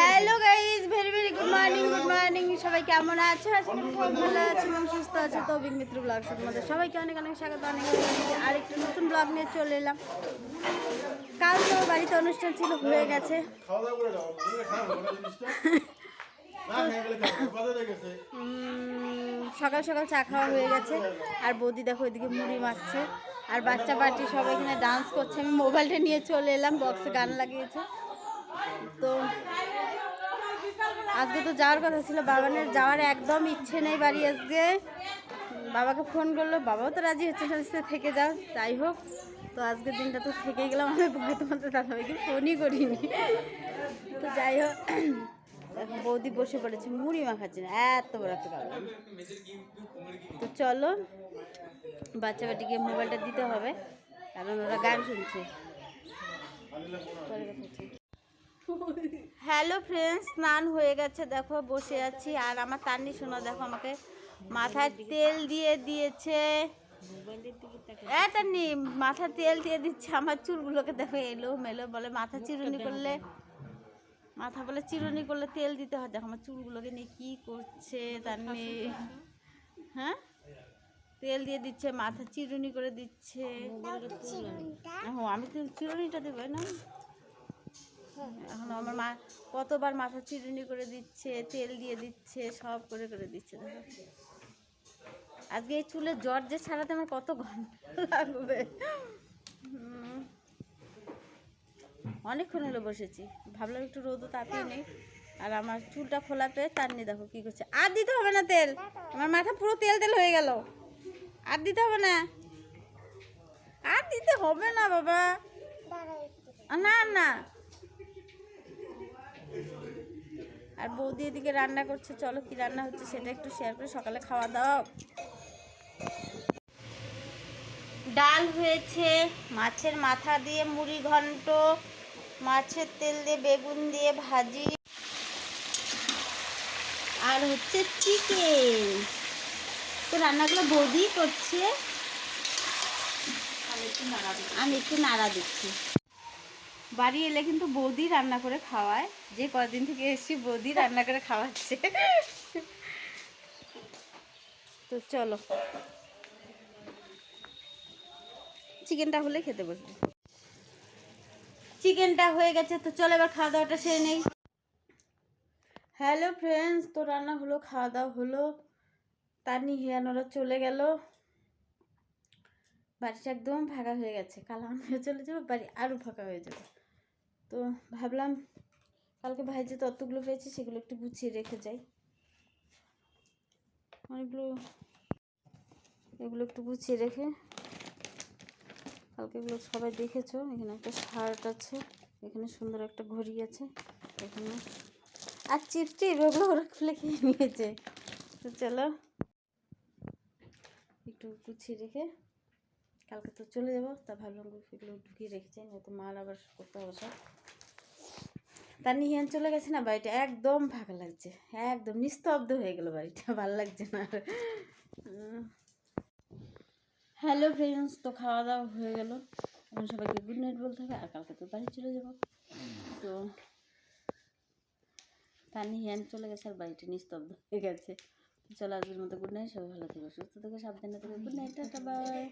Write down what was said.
Hello guys very very good morning good morning. সবাই কেমন আছো? আশা করি খুব ভালো আছো এবং সুস্থ আছো। তো অভিক মিত্র ব্লগ তোমাদের সবাইকে অনেক অনেক স্বাগত অনেক নতুন ব্লগ নিয়ে চলে এলাম। কাল তো বাড়িতে অনুষ্ঠান ছিল হয়ে গেছে। সকাল সকাল চা খাওয়া হয়ে গেছে। আর বৌদি দেখো ওইদিকে মুড়ি মাখছে। আর বাচ্চা পার্টি সব এখানে ডান্স করছে। আমি মোবাইলটা নিয়ে চলে এলাম বক্সে গান লাগিয়েছে। তো আজকে তো যাওয়ার কথা ছিল বাবানের যাওয়ার একদম ইচ্ছে নেই বাড়ি আজকে। বাবাকে ফোন করল, বাবাও তো রাজি হচ্ছে যে থেকে যাও যাই হোক। তো আজকের দিনটা তো থেকে গেলাম, আমি ভয় তোমাদের দাদাভাইকে ফোনই করিনি। তো যাই হোক বৌদি বসে পড়েছে, মুড়ি মাখাচ্ছে না, এত বড় একটা কারণ তো চলো, বাচ্চা বাটিকে মোবাইলটা দিতে হবে, কারণ ওরা গান শুনছে। হ্যালো ফ্রেন্ডস স্নান হয়ে গেছে, দেখো, বসে আছি। আর আমার তান্নি, শোনা, দেখো, আমাকে মাথায় তেল দিয়ে দিয়েছে। মাথা তেল দিয়ে দিচ্ছে, আমার চুলগুলোকে দেখো এলো মেলো বলে, মাথা চিরুনি করলে। মাথা বলে চিরুনি করলে তেল দিতে হয়। দেখো আমার চুলগুলোকে নিয়ে কী করছে তার নিয়ে হ্যাঁ? তেল দিয়ে দিচ্ছে মাথা চিরুনি করে দিচ্ছে। হ্যাঁ আমি তো চিরুনিটা দেবো না এখন আমার মা কতবার মাথা চিরুনি করে দিচ্ছে তেল দিয়ে দিচ্ছে সব করে করে দিচ্ছে দেখো। আজকে এই চুলের জ্বর যে ছাড়াতে আমার কত ঘণ্টা লাগবে। হুম। অনেকক্ষণ হলো বসেছি। ভাবলাম একটু রোদও তাপিয়ে নেই। আর আমার চুলটা খোলা পেয়ে তার নিয়ে দেখো কী করছে। আর দিতে হবে না তেল। আমার মাথা পুরো তেল তেল হয়ে গেল। আর দিতে হবে না। আর দিতে হবে না, বাবা। না না। আর বৌদি এদিকে রান্না করছে। চলো কি রান্না হচ্ছে সেটা একটু শেয়ার করে সকালে খাওয়া দাওয়া। ডাল হয়েছে, মাছের মাথা দিয়ে মুড়ি ঘন্ট। মাছের তেল দিয়ে বেগুন দিয়ে ভাজি। আর হচ্ছে চিকেন তো রান্নাগুলো বৌদি করছে। আমি একটু নাড়া দিচ্ছি। বাড়ি এলে কিন্তু বৌদি রান্না করে খাওয়ায়। যে কদিন থেকে এসেছি বৌদি রান্না করে খাওয়াচ্ছে। তো চলো। চিকেনটা হলে খেতে বসবো। চিকেনটা হয়ে গেছে, তো চলো এবার খাওয়া দাওয়াটা সেরে নেই। হ্যালো ফ্রেন্ডস তো রান্না হলো, খাওয়া দাওয়া হলো। তার তানি হিয়ানোরা চলে গেল। বাড়িটা একদম ফাঁকা হয়ে গেছে। কাল আমিও চলে যাব, বাড়ি আরও ফাঁকা হয়ে যাবে। তো ভাবলাম, কালকে ভাই যে তত্ত্বগুলো পেয়েছে, সেগুলো একটু গুছিয়ে রেখে যাই। অনেকগুলো, এগুলো একটু গুছিয়ে রেখে কালকে এগুলো সবাই দেখেছ? এখানে একটা শার্ট আছে, এখানে সুন্দর একটা ঘড়ি আছে, এখানে আর চিপস টিপ ওগুলো ওরা খুলে খেয়ে নিয়েছে। তো চলো, একটু গুছিয়ে রেখে কালকে তো চলে যাব, তা ভাবলাম এগুলো ঢুকিয়ে রেখেছি, নয়তো মাল আবার করতে হবে সব। তার নিয়ে চলে গেছে না বাড়িটা একদম ফাঁকা লাগছে, একদম নিস্তব্ধ হয়ে গেল বাড়িটা, ভালো লাগছে না হ্যালো ফ্রেন্ডস, তো খাওয়া দাওয়া হয়ে গেল। আমি সবাইকে গুড নাইট বলতে হবে, আর কালকে তো বাড়ি চলে যাব। তো পানি হ্যান্ড চলে গেছে আর বাড়িটা নিস্তব্ধ হয়ে গেছে। চলো আজকের মতো গুড নাইট, সবাই ভালো থেকো, সুস্থ থেকে, সাবধানে থেকো। Good night, tata, bye.